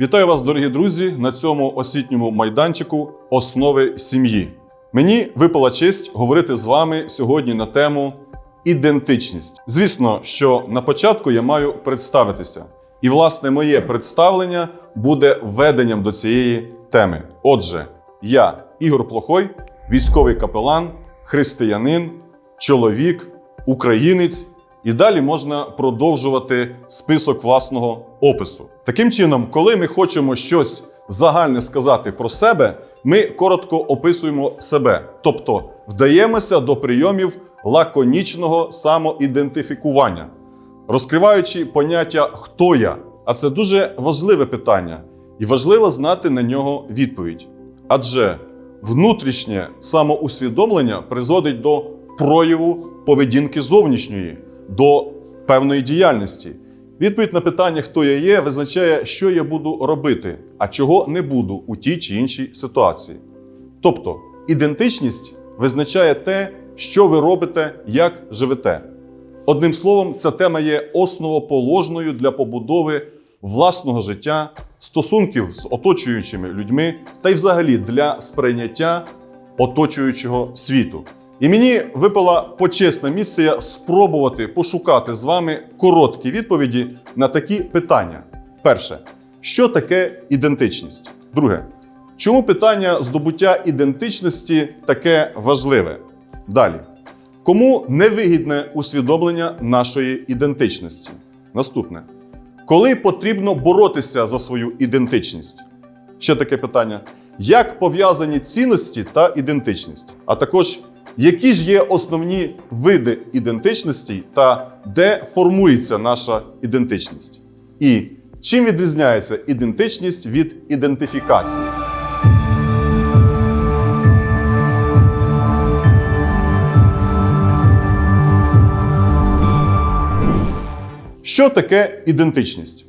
Вітаю вас, дорогі друзі, на цьому освітньому майданчику Основи сім'ї. Мені випала честь говорити з вами сьогодні на тему ідентичність. Звісно, що на початку я маю представитися. І, власне, моє представлення буде введенням до цієї теми. Отже, я Ігор Плохой, військовий капелан, християнин, чоловік, українець. І далі можна продовжувати список власного опису. Таким чином, коли ми хочемо щось загальне сказати про себе, ми коротко описуємо себе, тобто вдаємося до прийомів лаконічного самоідентифікування, розкриваючи поняття хто я. А це дуже важливе питання, і важливо знати на нього відповідь. Адже внутрішнє самоусвідомлення призводить до прояву поведінки зовнішньої, до певної діяльності. Відповідь на питання, хто я є, визначає, що я буду робити, а чого не буду у тій чи іншій ситуації. Тобто, ідентичність визначає те, що ви робите, як живете. Одним словом, ця тема є основоположною для побудови власного життя, стосунків з оточуючими людьми та й взагалі для сприйняття оточуючого світу. І мені випала почесна місія спробувати пошукати з вами короткі відповіді на такі питання. Перше, що таке ідентичність? Друге, чому питання здобуття ідентичності таке важливе? Далі. Кому невигідне усвідомлення нашої ідентичності? Наступне. Коли потрібно боротися за свою ідентичність? Ще таке питання: як пов'язані цінності та ідентичність? А також які ж є основні види ідентичності та де формується наша ідентичність? І чим відрізняється ідентичність від ідентифікації? Що таке ідентичність?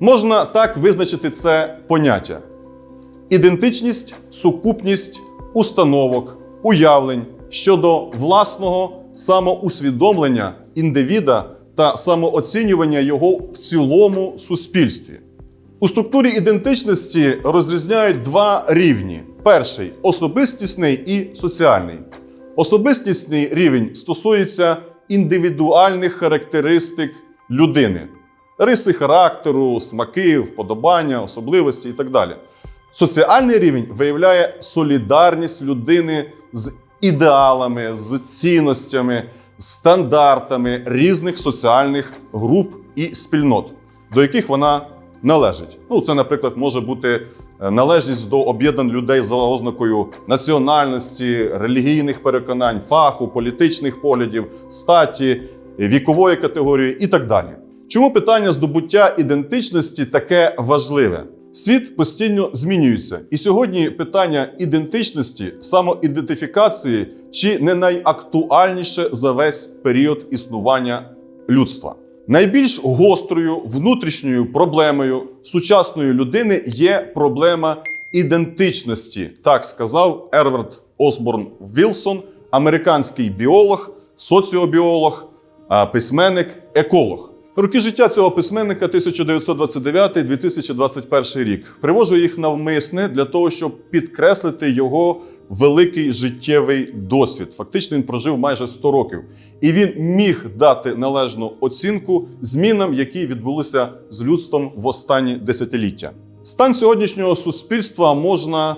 Можна так визначити це поняття: ідентичність сукупність установок, уявлень щодо власного самоусвідомлення індивіда та самооцінювання його в цілому суспільстві. У структурі ідентичності розрізняють два рівні: перший особистісний і соціальний. Особистісний рівень стосується індивідуальних характеристик людини, риси характеру, смаки, вподобання, особливості і так далі. Соціальний рівень виявляє солідарність людини з ідеалами, з цінностями, стандартами різних соціальних груп і спільнот, до яких вона належить. Ну, це, наприклад, може бути е, належність до об'єднань людей за ознакою національності, релігійних переконань, фаху, політичних поглядів, статі, вікової категорії і так далі. Чому питання здобуття ідентичності таке важливе? Світ постійно змінюється, і сьогодні питання ідентичності, самоідентифікації чи не найактуальніше за весь період існування людства. Найбільш гострою внутрішньою проблемою сучасної людини є проблема ідентичності, так сказав Ервард Осборн Вілсон, американський біолог, соціобіолог, письменник, еколог. Роки життя цього письменника 1999-2021 рік. Привожу їх навмисне для того, щоб підкреслити його великий життєвий досвід. Фактично він прожив майже 100 років, і він міг дати належну оцінку змінам, які відбулися з людством в останні десятиліття. Стан сьогоднішнього суспільства можна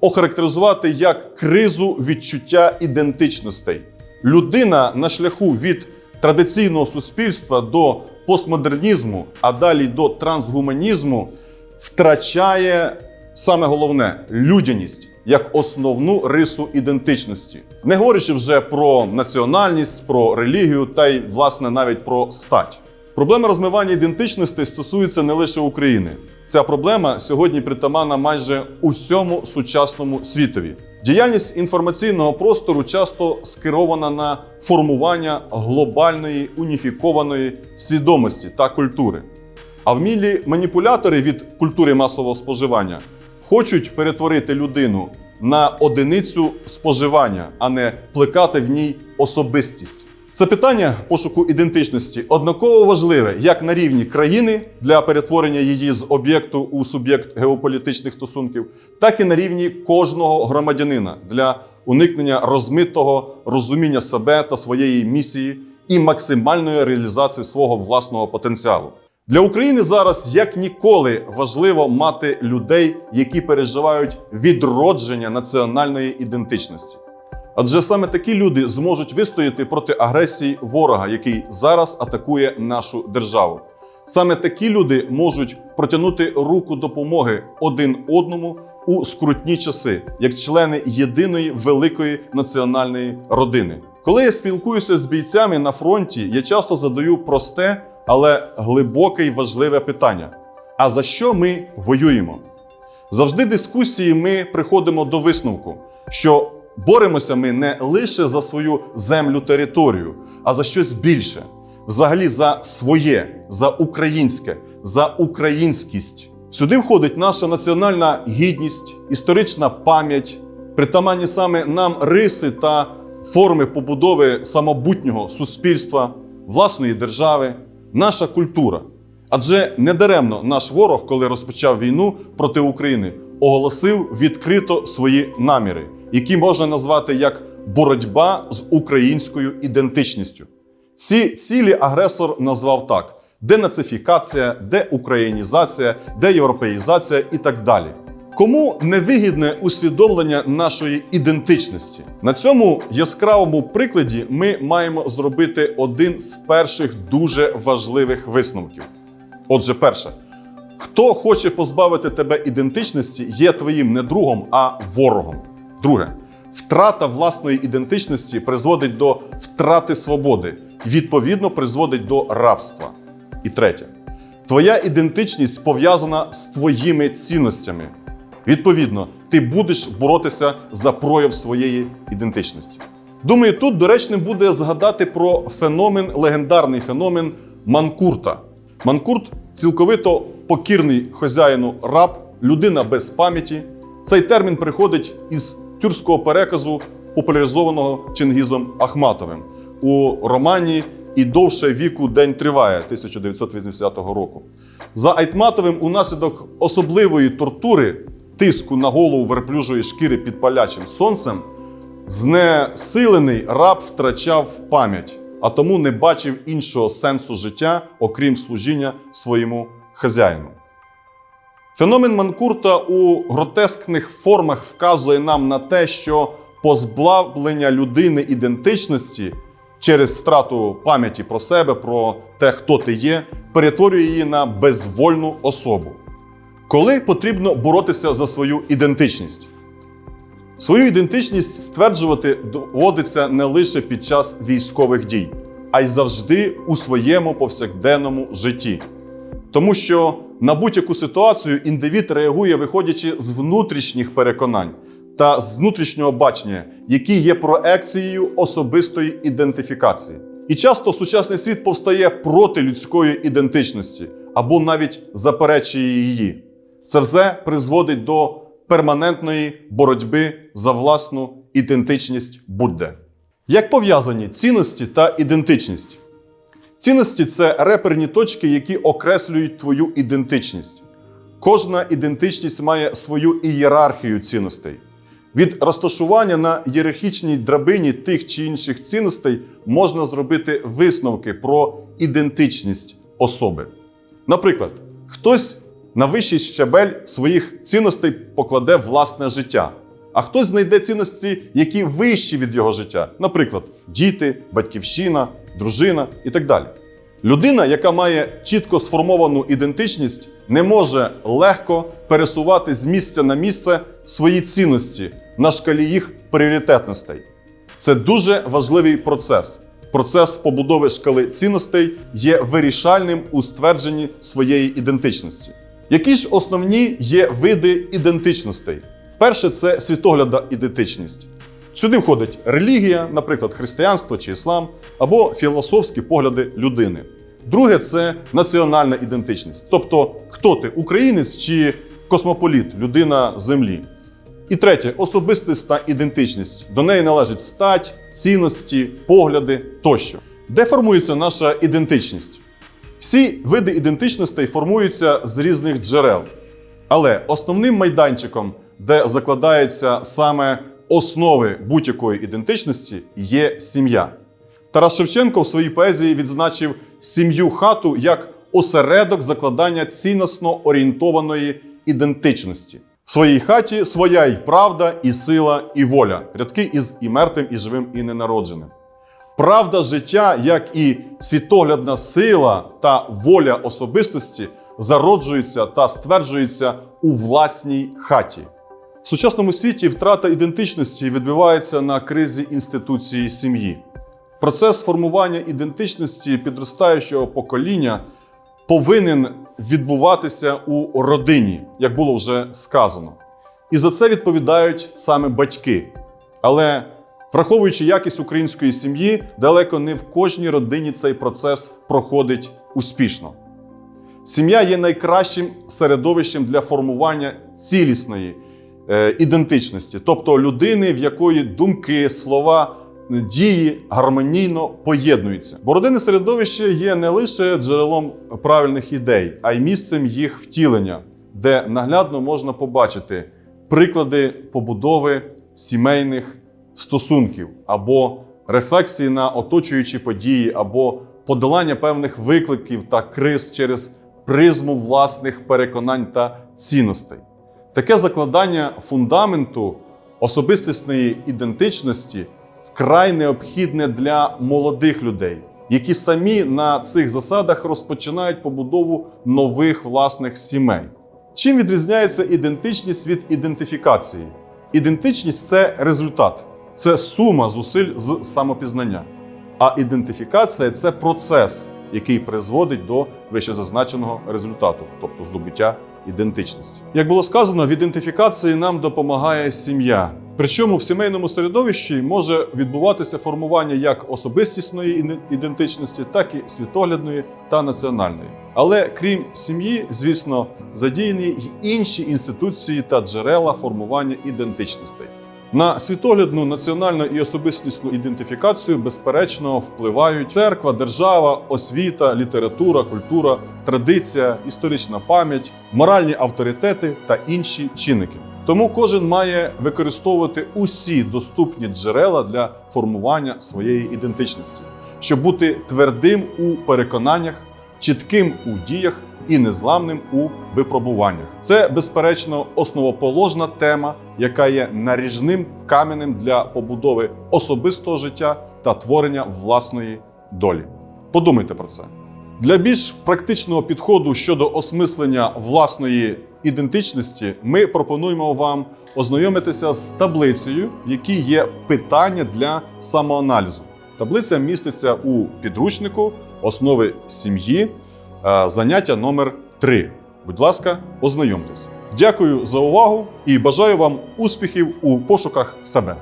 охарактеризувати як кризу відчуття ідентичностей. Людина на шляху від традиційного суспільства до постмодернізму, а далі до трансгуманізму, втрачає саме головне людяність як основну рису ідентичності. Не говорячи вже про національність, про релігію та й, власне, навіть про стать. Проблема розмивання ідентичностей стосується не лише України. Ця проблема сьогодні притаманна майже усьому сучасному світові. Діяльність інформаційного простору часто скерована на формування глобальної уніфікованої свідомості та культури. А вмілі маніпулятори від культури масового споживання хочуть перетворити людину на одиницю споживання, а не плекати в ній особистість. Це питання пошуку ідентичності однаково важливе як на рівні країни для перетворення її з об'єкту у суб'єкт геополітичних стосунків, так і на рівні кожного громадянина для уникнення розмитого розуміння себе та своєї місії і максимальної реалізації свого власного потенціалу. Для України зараз як ніколи важливо мати людей, які переживають відродження національної ідентичності. Адже саме такі люди зможуть вистояти проти агресії ворога, який зараз атакує нашу державу. Саме такі люди можуть протягнути руку допомоги один одному у скрутні часи, як члени єдиної великої національної родини. Коли я спілкуюся з бійцями на фронті, я часто задаю просте, але глибоке й важливе питання: а за що ми воюємо? Завжди дискусії ми приходимо до висновку, що боремося ми не лише за свою землю територію, а за щось більше. Взагалі за своє, за українське, за українськість. Сюди входить наша національна гідність, історична пам'ять, притаманні саме нам риси та форми побудови самобутнього суспільства, власної держави, наша культура. Адже недаремно наш ворог, коли розпочав війну проти України, оголосив відкрито свої наміри, які можна назвати як боротьба з українською ідентичністю. Ці цілі агресор назвав так: денацифікація, деукраїнізація, деєвропеїзація і так далі. Кому невигідне усвідомлення нашої ідентичності? На цьому яскравому прикладі ми маємо зробити один з перших дуже важливих висновків. Отже, перше, хто хоче позбавити тебе ідентичності, є твоїм не другом, а ворогом. Друге, втрата власної ідентичності призводить до втрати свободи, відповідно, призводить до рабства. І третє, твоя ідентичність пов'язана з твоїми цінностями. Відповідно, ти будеш боротися за прояв своєї ідентичності. Думаю, тут доречним буде згадати про феномен, легендарний феномен Манкурта. Манкурт цілковито покірний хазяїну раб, людина без пам'яті. Цей термін приходить із тюркського переказу, популяризованого Чингізом Ахматовим у романі І довше віку день триває 1980 року. За Айтматовим, унаслідок особливої тортури, тиску на голову верблюжої шкіри під палячим сонцем, знесилений раб втрачав пам'ять, а тому не бачив іншого сенсу життя, окрім служіння своєму хазяїну. Феномен Манкурта у гротескних формах вказує нам на те, що позбавлення людини ідентичності через втрату пам'яті про себе, про те, хто ти є, перетворює її на безвольну особу. Коли потрібно боротися за свою ідентичність? Свою ідентичність стверджувати доводиться не лише під час військових дій, а й завжди у своєму повсякденному житті. Тому що на будь-яку ситуацію індивід реагує, виходячи з внутрішніх переконань та з внутрішнього бачення, які є проекцією особистої ідентифікації. І часто сучасний світ повстає проти людської ідентичності або навіть заперечує її. Це все призводить до перманентної боротьби за власну ідентичність будь-де. Як пов'язані цінності та ідентичність? Цінності це реперні точки, які окреслюють твою ідентичність. Кожна ідентичність має свою ієрархію цінностей. Від розташування на ієрархічній драбині тих чи інших цінностей можна зробити висновки про ідентичність особи. Наприклад, хтось на вищий щабель своїх цінностей покладе власне життя, а хтось знайде цінності, які вищі від його життя, наприклад, діти, батьківщина, дружина і так далі. Людина, яка має чітко сформовану ідентичність, не може легко пересувати з місця на місце свої цінності на шкалі їх пріоритетностей. Це дуже важливий процес. Процес побудови шкали цінностей є вирішальним у ствердженні своєї ідентичності. Які ж основні є види ідентичностей? Перше це світогляда ідентичність. Сюди входить релігія, наприклад, християнство чи іслам, або філософські погляди людини. Друге це національна ідентичність. Тобто, хто ти українець чи космополіт, людина землі. І третє особистість та ідентичність. До неї належить стать, цінності, погляди тощо. Де формується наша ідентичність? Всі види ідентичностей формуються з різних джерел. Але основним майданчиком, де закладаються саме основи будь-якої ідентичності, є сім'я. Тарас Шевченко в своїй поезії відзначив сім'ю хату як осередок закладання цінносно орієнтованої ідентичності. В своїй хаті своя й правда, і сила, і воля. Рядки із і мертвим, і живим, і ненародженим. Правда життя, як і світоглядна сила та воля особистості, зароджуються та стверджуються у власній хаті. В сучасному світі втрата ідентичності відбувається на кризі інституції сім'ї. Процес формування ідентичності підростаючого покоління повинен відбуватися у родині, як було вже сказано. І за це відповідають саме батьки. Але враховуючи якість української сім'ї, далеко не в кожній родині цей процес проходить успішно. Сім'я є найкращим середовищем для формування цілісної ідентичності, тобто людини, в якої думки, слова, дії гармонійно поєднуються. Бо родинне середовище є не лише джерелом правильних ідей, а й місцем їх втілення, де наглядно можна побачити приклади побудови сімейних стосунків або рефлексії на оточуючі події, або подолання певних викликів та криз через призму власних переконань та цінностей. Таке закладання фундаменту особистісної ідентичності вкрай необхідне для молодих людей, які самі на цих засадах розпочинають побудову нових власних сімей. Чим відрізняється ідентичність від ідентифікації? Ідентичність це результат, це сума зусиль з самопізнання. А ідентифікація це процес, який призводить до вищезазначеного результату, тобто здобуття ідентичності. Як було сказано, в ідентифікації нам допомагає сім'я. Причому в сімейному середовищі може відбуватися формування як особистісної ідентичності, так і світоглядної та національної. Але крім сім'ї, звісно, задіяні й інші інституції та джерела формування ідентичностей. На світоглядну національну і особистісну ідентифікацію безперечно впливають церква, держава, освіта, література, культура, традиція, історична пам'ять, моральні авторитети та інші чинники. Тому кожен має використовувати усі доступні джерела для формування своєї ідентичності, щоб бути твердим у переконаннях, чітким у діях і незламним у випробуваннях. Це, безперечно, основоположна тема, яка є наріжним каменем для побудови особистого життя та творення власної долі. Подумайте про це. Для більш практичного підходу щодо осмислення власної ідентичності, ми пропонуємо вам ознайомитися з таблицею, в якій є питання для самоаналізу. Таблиця міститься у підручнику основи сім'ї, заняття номер 3. Будь ласка, ознайомтесь. Дякую за увагу і бажаю вам успіхів у пошуках себе.